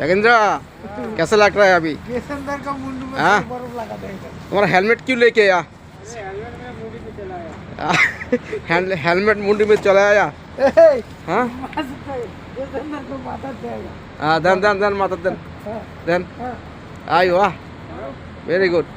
जगेंद्र कैसे लग रहा है अभी का में तुम्हारा हेलमेट क्यों लेके आया हेलमेट मुंडी में चला आया हाँ धन धन धन माता धन धन आई वाह वेरी गुड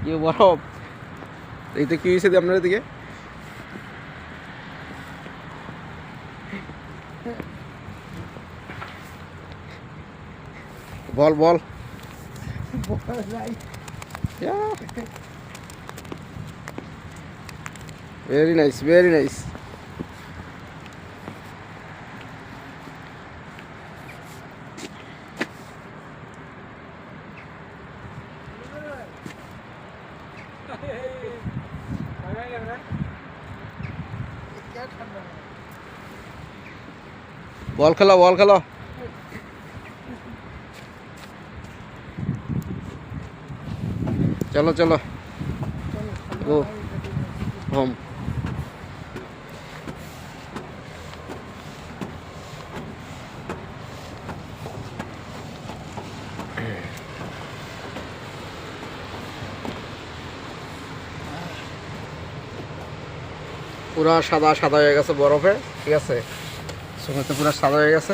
কি বরফ এইটা কি হয়েছে আপনার দিকে বল বল very nice very nice ball খেলো বল খেলো। চলো চলো। ও, হোম। পুরা সাদা সাদা হয়ে গেছে বরফে, ঠিক আছে? সুমিতে পুরো সাদা হয়ে গেছে।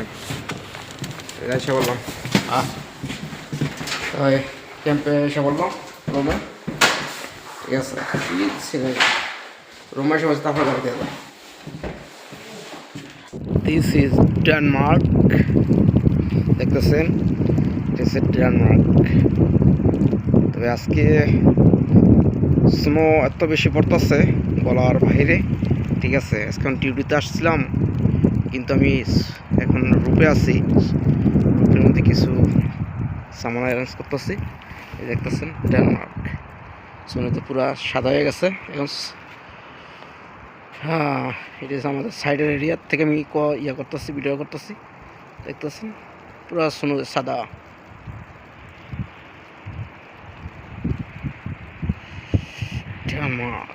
এটা এসে বললাম ক্যাম্পে এসে বললাম রুমে। ঠিক আছে। রুমে এসে বলছে তারপরে গাড়ি দিয়ে দিস ইজ ডেনমার্ক দেখতেছেন? দিস ইজ ডেনমার্ক তবে আজকে স্নো এত বেশি পড়তেছে বলার বাইরে ঠিক আছে আজকে আমি ডিউটিতে আসছিলাম। কিন্তু আমি এখন রূপে আছি। রূপের মধ্যে কিছু সামান অ্যারেঞ্জ করতেছি। দেখতেছেন ডেনমার্ক সোনাতে পুরো সাদা হয়ে গেছে। এখন হ্যাঁ এটা আমাদের সাইডের এরিয়ার থেকে আমি ক ইয়া করতেছি ভিডিও করতেছি। দেখতেছেন, পুরো সোনো সাদা। ডেনমার্ক